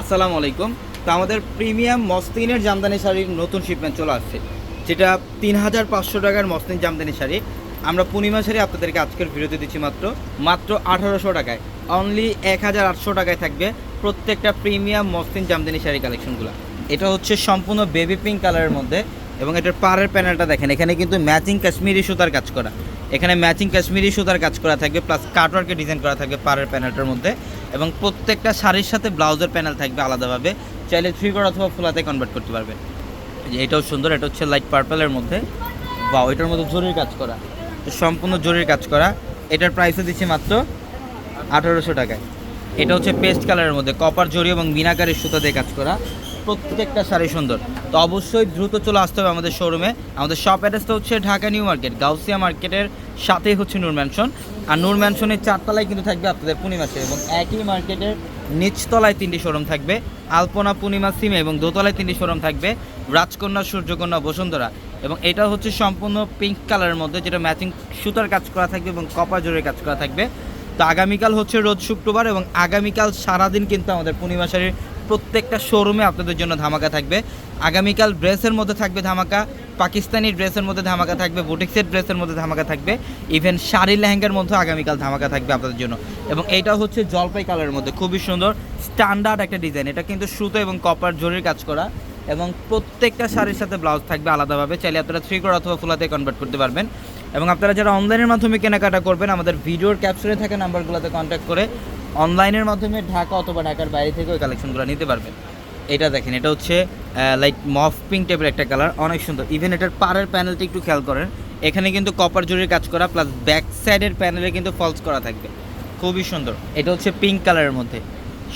আসসালামু আলাইকুম। তো আমাদের প্রিমিয়াম মসলিনের জামদানি শাড়ির নতুন শিপমেন্ট চলে আসছে। যেটা তিন হাজার পাঁচশো টাকার মসলিন জামদানি শাড়ি। আমরা পূর্ণিমা শাড়ি আপনাদেরকে আজকের ভিডিওতে দিচ্ছি মাত্র মাত্র আঠারোশো টাকায়। অনলি এক হাজার আটশো টাকায় থাকবে প্রত্যেকটা প্রিমিয়াম মসলিন জামদানি শাড়ি কালেকশনগুলো এটা হচ্ছে সম্পূর্ণ বেবি পিঙ্ক কালারের মধ্যে এবং এটার পাড়ের প্যানেলটা দেখেন, এখানে কিন্তু ম্যাচিং কাশ্মীরি সুতার কাজ করা। এখানে ম্যাচিং কাশ্মীরি সুতার কাজ করা থাকবে প্লাস কাটওয়ার্কের ডিজাইন করা থাকবে পাড়ের প্যানেলটার মধ্যে। এবং প্রত্যেকটা শাড়ির সাথে ব্লাউজের প্যানেল থাকবে আলাদাভাবে। চাইলে থ্রি কোয়ার অথবা ফুলাতে কনভার্ট করতে পারবেন যে এটাও সুন্দর, এটা হচ্ছে লাইট পার্পলের মধ্যে। বা ওইটার মধ্যে জরির কাজ করা। তো সম্পূর্ণ জরির কাজ করা। এটার প্রাইসও দিচ্ছি মাত্র আঠারোশো টাকায়। এটা হচ্ছে পেস্ট কালারের মধ্যে। কপার জরি এবং বিনাকারের সুতা দিয়ে কাজ করা। প্রত্যেকটা শাড়ি সুন্দর। তো অবশ্যই দ্রুত চলে আসতে হবে আমাদের শোরুমে আমাদের শপ অ্যাড্রেসটা হচ্ছে ঢাকা নিউ মার্কেট, গাউসিয়া মার্কেটের সাথেই হচ্ছে নূর ম্যানশন আর নূর ম্যানশনের চারতলায় কিন্তু থাকবে আপনাদের পূর্ণিমাসে এবং একই মার্কেটের নিচতলায় তিনটি শোরুম থাকবে। আলপনা, পূর্ণিমা, সিমে এবং দোতলায় তিনটি শোরুম থাকবে। রাজকন্যা, সূর্যকন্যা, বসুন্ধরা এবং এটা হচ্ছে সম্পূর্ণ পিঙ্ক কালারের মধ্যে যেটা ম্যাচিং সুতার কাজ করা থাকবে এবং কপার জোরের কাজ করা থাকবে। তো আগামীকাল হচ্ছে রোজ শুক্রবার এবং আগামীকাল সারাদিন কিন্তু আমাদের পূর্ণিমা শাড়ির প্রত্যেকটা শোরুমে আপনাদের জন্য ধামাকা থাকবে। আগামীকাল ড্রেসের মধ্যে থাকবে ধামাকা, পাকিস্তানি ড্রেসের মধ্যে ধামাকা থাকবে, বুটিক্সের ড্রেসের মধ্যে ধামাকা থাকবে ইভেন শাড়ি লেহেঙ্গার মধ্যে আগামীকাল ধামাকা থাকবে আপনাদের জন্য। এবং এইটা হচ্ছে জলপাই কালারের মধ্যে, খুবই সুন্দর স্ট্যান্ডার্ড একটা ডিজাইন এটা কিন্তু সুতো এবং কপার জরির কাজ করা এবং প্রত্যেকটা শাড়ির সাথে ব্লাউজ থাকবে আলাদাভাবে। চাইলে আপনারা থ্রি কোর অথবা ফুলাতে কনভার্ট করতে পারবেন। এবং আপনারা যারা অনলাইনের মাধ্যমে কেনাকাটা করবেন, আমাদের ভিডিওর ক্যাপশনে থাকা নাম্বারগুলোতে কন্ট্যাক্ট করে অনলাইনের মাধ্যমে ঢাকা অথবা ঢাকার বাইরে থেকে ওই কালেকশনগুলো নিতে পারবেন। এটা দেখেন, এটা হচ্ছে লাইক মফ পিঙ্ক টাইপের একটা কালার অনেক সুন্দর। ইভেন এটার পাড়ের প্যানেলটা একটু খেয়াল করেন, এখানে কিন্তু কপার জরির কাজ করা প্লাস ব্যাক সাইডের প্যানেলে কিন্তু ফলস করা থাকবে। খুবই সুন্দর। এটা হচ্ছে পিঙ্ক কালারের মধ্যে।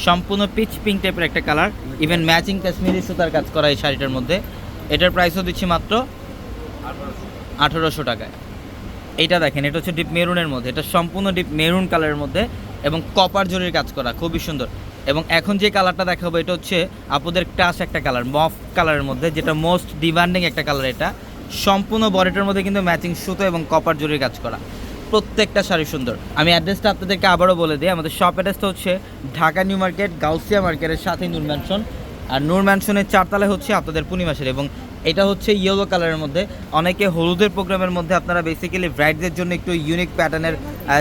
সম্পূর্ণ পিচ পিঙ্ক টাইপের একটা কালার ইভেন ম্যাচিং কাশ্মীরি সুতার কাজ করা এই শাড়িটার মধ্যে। এটার প্রাইসও দিচ্ছি মাত্র আঠারোশো টাকায়। এইটা দেখেন, এটা হচ্ছে ডিপ মেরুনের মধ্যে, এটা সম্পূর্ণ ডিপ মেরুন কালারের মধ্যে এবং কপার জরির কাজ করা, খুবই সুন্দর। এবং এখন যে কালারটা দেখাবো, এটা হচ্ছে আপুদের ক্রাশ একটা কালার মফ কালারের মধ্যে, যেটা মোস্ট ডিমান্ডিং একটা কালার এটা। সম্পূর্ণ বডিটার মধ্যে কিন্তু ম্যাচিং সুতো এবং কপার জরির কাজ করা। প্রত্যেকটা শাড়ি সুন্দর। আমি অ্যাড্রেসটা আপনাদেরকে আবারও বলে দিই, আমাদের শপ অ্যাড্রেসটা হচ্ছে ঢাকা নিউ মার্কেট, গাউসিয়া মার্কেটের সাথে নূর ম্যানশন আর নূর ম্যানশনের চারতলায় হচ্ছে আপনাদের পূর্ণিমাসের এবং এটা হচ্ছে ইয়েলো কালারের মধ্যে। অনেকে হলুদের প্রোগ্রামের মধ্যে আপনারা বেসিক্যালি ব্রাইডদের জন্য একটু ইউনিক প্যাটার্নের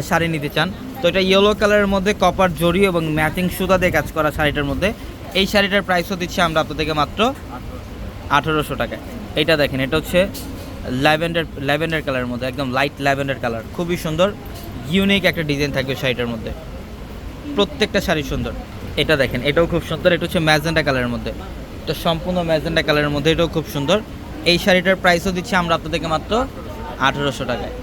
শাড়ি নিতে চান। তো এটা ইয়েলো কালারের মধ্যে কপার জরি এবং ম্যাচিং সুতা দিয়ে কাজ করা শাড়িটার মধ্যে। এই শাড়িটার প্রাইসও দিচ্ছি আমরা আপনাদেরকে মাত্র আঠেরোশো টাকায়। এটা দেখেন, এটা হচ্ছে ল্যাভেন্ডার ল্যাভেন্ডার কালারের মধ্যে, একদম লাইট ল্যাভেন্ডার কালার খুবই সুন্দর ইউনিক একটা ডিজাইন থাকবে শাড়িটার মধ্যে। প্রত্যেকটা শাড়ি সুন্দর। এটা দেখেন, এটাও খুব সুন্দর, এটা হচ্ছে ম্যাজেন্ডা কালারের মধ্যে। তো সম্পূর্ণ ম্যাজেন্ডা কালারের মধ্যে, এটাও খুব সুন্দর। এই শাড়িটার প্রাইসও দিচ্ছি আমরা আপনাদেরকে মাত্র আঠেরোশো টাকায়।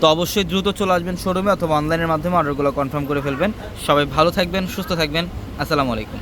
তো অবশ্যই দ্রুত চলে আসবেন শোরুমে অথবা অনলাইনের মাধ্যমে অর্ডারগুলো কনফার্ম করে ফেলবেন। সবাই ভালো থাকবেন, সুস্থ থাকবেন। আসসালামু আলাইকুম।